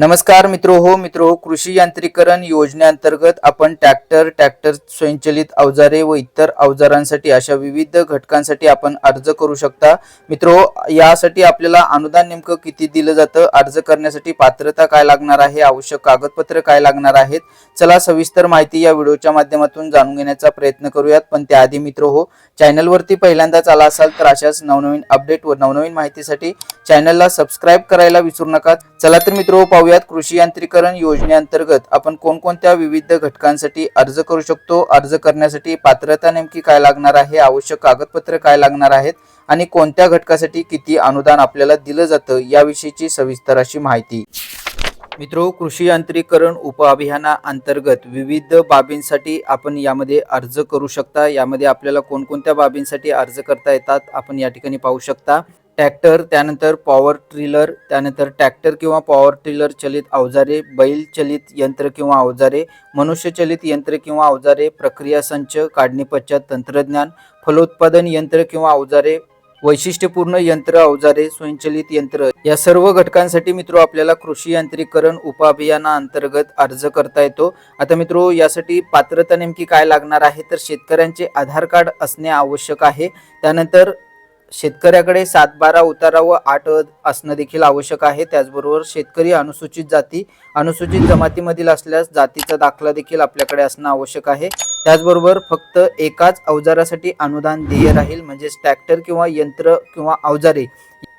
नमस्कार मित्रो हो मित्रो हो कृषी यांत्रिकरण योजनेअंतर्गत आपण ट्रॅक्टर ट्रॅक्टर स्वयंचलित अवजारे व इतर अवजारांसाठी अशा विविध घटकांसाठी आपण अर्ज करू शकता. मित्रो यासाठी आपल्याला अनुदान नेमकं किती दिलं जातं अर्ज करण्यासाठी पात्रता काय लागणार आहे आवश्यक कागदपत्र काय लागणार आहेत? चला सविस्तर माहिती या व्हिडिओच्या माध्यमातून जाणून घेण्याचा प्रयत्न करूयात. पण त्याआधी मित्र हो चॅनलवरती पहिल्यांदाच आला असाल तर अशाच नवनवीन अपडेट व नवनवीन माहितीसाठी चॅनलला सबस्क्राईब करायला विसरू नका. चला तर मित्र पाहूयात कृषी यांत्रिकरण योजनेअंतर्गत आपण कोणकोणत्या विविध घटकांसाठी अर्ज करू शकतो? अर्ज करण्यासाठी पात्रता नेमकी काय लागणार आहे? आवश्यक कागदपत्र काय लागणार आहेत? आणि कोणत्या घटकासाठी किती अनुदान आपल्याला दिलं जातं? याविषयीची सविस्तर अशी माहिती. मित्रो कृषी यांत्रिकरण उपअभियानाअंतर्गत विविध बाबींसाठी आपण यामध्ये अर्ज करू शकता. यामध्ये आपल्याला कोणकोणत्या बाबींसाठी अर्ज करता येतात? आपण या ठिकाणी पाहू शकता. ट्रॅक्टर त्यानंतर पॉवर ट्रिलर त्यानंतर ट्रॅक्टर किंवा पॉवर ट्रिलर चलित अवजारे बैल चलित यंत्र किंवा अवजारे मनुष्यचलित यंत्र किंवा अवजारे प्रक्रिया संच काढणी पश्चात तंत्रज्ञान फलोत्पादन यंत्र किंवा अवजारे वैशिष्ट्यपूर्ण यंत्र अवजारे स्वयंचलित यंत्र या सर्व घटकांसाठी मित्रो आपल्याला कृषी यांत्रिकरण उपअभियानाअंतर्गत अर्ज करता येतो. आता मित्रो यासाठी पात्रता नेमकी काय लागणार आहे? तर शेतकऱ्यांचे आधार कार्ड असणे आवश्यक आहे. त्यानंतर शेतकऱ्याकडे सात बारा उतारा व आठ असणं देखील आवश्यक आहे. त्याचबरोबर शेतकरी अनुसूचित जाती अनुसूचित जमातीमधील असल्यास जातीचा दाखला देखील आपल्याकडे असणं आवश्यक आहे. त्याचबरोबर फक्त एकाच अवजारासाठी अनुदान देय राहील म्हणजेच ट्रॅक्टर किंवा यंत्र किंवा अवजारे.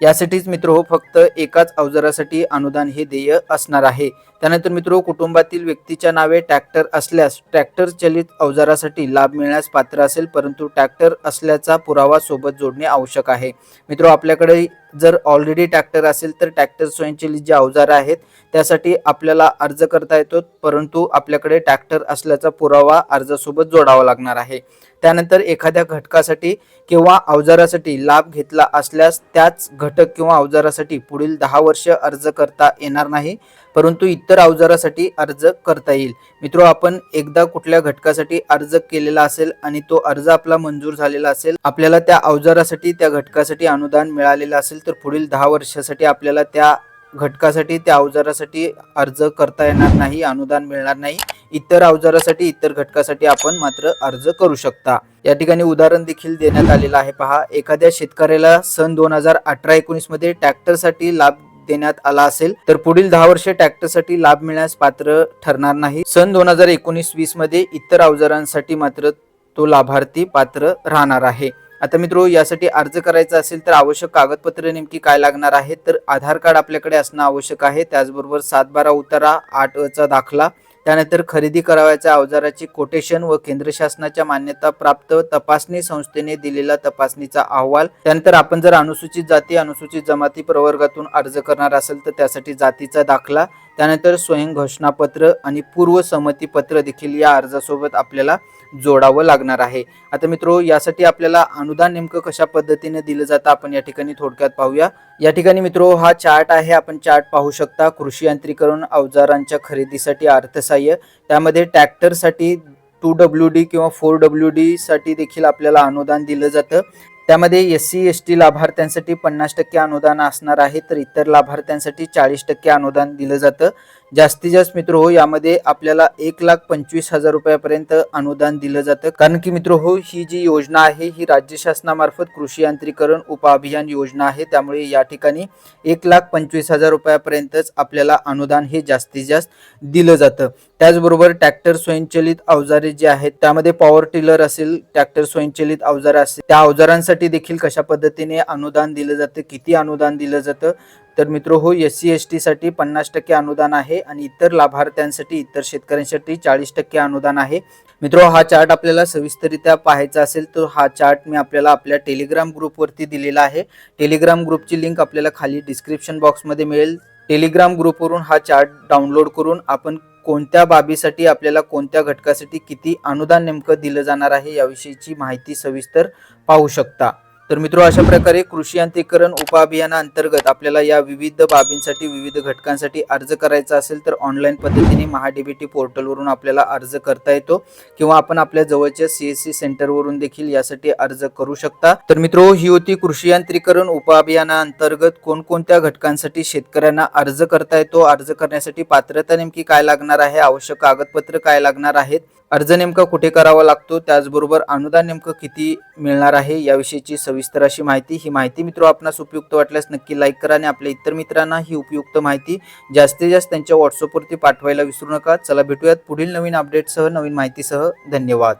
यासाठीच मित्र हो फक्त एकाच अवजारासाठी अनुदान हे देय असणार आहे. त्यानंतर मित्र कुटुंबातील व्यक्तीच्या नावे ट्रॅक्टर असल्यास ट्रॅक्टर चलित अवजारासाठी लाभ मिळण्यास पात्र असेल परंतु ट्रॅक्टर असल्याचा पुरावा सोबत जोडणे आवश्यक आहे. मित्र आपल्याकडे जर ऑलरेडी ट्रॅक्टर असेल तर ट्रॅक्टर स्वयंचलित जे अवजारं आहेत त्यासाठी आपल्याला अर्ज करता येतो परंतु आपल्याकडे ट्रॅक्टर असल्याचा पुरावा अर्जासोबत जोडावा लागणार आहे. त्यानंतर एखाद्या घटकासाठी किंवा अवजारासाठी लाभ घेतला असल्यास त्याच घटक किंवा अवजारासाठी पुढील दहा वर्ष अर्ज करता येणार नाही परंतु इतर इतर अवजारासाठी अर्ज करता येईल. मित्रो आपण एकदा कुठल्या घटकासाठी अर्ज केलेला असेल आणि तो अर्ज आपला मंजूर झालेला असेल आपल्याला त्या अवजारासाठी त्या घटकासाठी अनुदान मिळालेलं असेल तर पुढील दहा वर्षासाठी आपल्याला त्या घटकासाठी त्या अवजारासाठी अर्ज करता येणार नाही अनुदान मिळणार नाही. इतर अवजारासाठी इतर घटकासाठी आपण मात्र अर्ज करू शकता. या ठिकाणी उदाहरण देखील देण्यात आलेलं आहे. पहा एखाद्या शेतकऱ्याला सन दोन हजार अठरा एकोणीसमध्ये ट्रॅक्टरसाठी लाभ देण्यात आला असेल तर पुढील दहा वर्ष ट्रॅक्टरसाठी लाभ मिळण्यास पात्र ठरणार नाही. सन दोन हजार एकोणीस वीसमध्ये इतर अवजारांसाठी मात्र तो लाभार्थी पात्र राहणार आहे. आता मित्रो यासाठी अर्ज करायचा असेल तर आवश्यक कागदपत्रे नेमकी काय लागणार आहे तर आधार कार्ड आपल्याकडे असणं आवश्यक आहे. त्याचबरोबर सात बारा उतारा आठ अ चा दाखला त्यानंतर खरेदी करावयाच्या अवजाराची कोटेशन व केंद्र शासनाच्या मान्यता प्राप्त तपासणी संस्थेने दिलेला तपासणीचा अहवाल. त्यानंतर आपण जर अनुसूचित जाती अनुसूचित जमाती प्रवर्गातून अर्ज करणार असेल तर त्यासाठी जातीचा दाखला त्यानंतर स्वयं घोषणापत्र आणि पूर्व संमती पत्र देखील या अर्जासोबत आपल्याला जोडावं लागणार आहे. आता मित्रो यासाठी आपल्याला अनुदान नेमकं कशा पद्धतीने दिलं जातं आपण या ठिकाणी थोडक्यात पाहूया. या ठिकाणी मित्रो हा चार्ट आहे. आपण चार्ट पाहू शकता कृषी यांत्रिकरण अवजारांच्या खरेदीसाठी अर्थसहाय्य. त्यामध्ये ट्रॅक्टरसाठी टू डब्ल्यू डी किंवा फोर डब्ल्यू डी साठी देखील आपल्याला अनुदान दिलं जातं. त्यामध्ये एस सी एस टी लाभार्थ्यांसाठी पन्नास टक्के अनुदान असणार आहे. तर इतर लाभार्थ्यांसाठी चाळीस टक्के अनुदान दिलं जातं. जास्तीत जास्त मित्र हो यामध्ये आपल्याला एक लाख पंचवीस हजार रुपयापर्यंत अनुदान दिलं जातं. कारण की मित्र हो ही जी योजना आहे ही राज्य शासनामार्फत कृषी यांत्रिकरण उपअभियान योजना आहे. त्यामुळे या ठिकाणी एक लाख पंचवीस हजार रुपयापर्यंतच आपल्याला अनुदान हे जास्तीत जास्त दिलं जातं. त्याचबरोबर ट्रॅक्टर स्वयंचलित अवजारे जे आहेत त्यामध्ये पॉवर टिलर असेल ट्रॅक्टर स्वयंचलित अवजारे असेल त्या अवजारांसाठी देखील कशा पद्धतीने अनुदान दिलं जातं किती अनुदान दिलं जातं तर मित्र हो एस सी एस टीसाठी पन्नास टक्के अनुदान आहे आणि इतर लाभार्थ्यांसाठी इतर शेतकऱ्यांसाठी चाळीस टक्के अनुदान आहे. मित्रो हा चार्ट आपल्याला सविस्तरित्या पाहायचा असेल तर हा चार्ट मी आपल्याला आपल्या टेलिग्राम ग्रुपवरती दिलेला आहे. टेलिग्राम ग्रुपची लिंक आपल्याला खाली डिस्क्रिप्शन बॉक्समध्ये मिळेल. टेलिग्राम ग्रुपवरून हा चार्ट डाउनलोड करून आपण कोणत्या बाबीसाठी आपल्याला कोणत्या घटकासाठी किती अनुदान नेमकं दिलं जाणार आहे याविषयीची माहिती सविस्तर पाहू शकता. तर मित्र अशा प्रकारे कृषी यांत्रिकरण उपअभियानाअंतर्गत आपल्याला या विविध बाबींसाठी विविध घटकांसाठी अर्ज करायचा असेल तर ऑनलाईन पद्धतीने महाडीबीटी पोर्टलवरून आपल्याला अर्ज करता येतो किंवा आपण आपल्या जवळच्या सीएससी सेंटरवरून देखील यासाठी अर्ज करू शकता. तर मित्र ही होती कृषी यांत्रिकरण उपअभियानाअंतर्गत कोणकोणत्या घटकांसाठी शेतकऱ्यांना अर्ज करता येतो अर्ज करण्यासाठी पात्रता नेमकी काय लागणार आहे आवश्यक कागदपत्र काय लागणार आहेत अर्ज नेमका कुठे करावा लागतो त्याचबरोबर अनुदान नेमकं किती मिळणार आहे याविषयीची सविस्तर अशी माहिती. ही माहिती मित्र आपणास उपयुक्त वाटल्यास नक्की लाईक करा आणि आपल्या इतर मित्रांना ही उपयुक्त माहिती जास्तीत जास्त त्यांच्या व्हॉट्सअपवरती पाठवायला विसरू नका. चला भेटूयात पुढील नवीन अपडेटसह नवीन माहितीसह. धन्यवाद.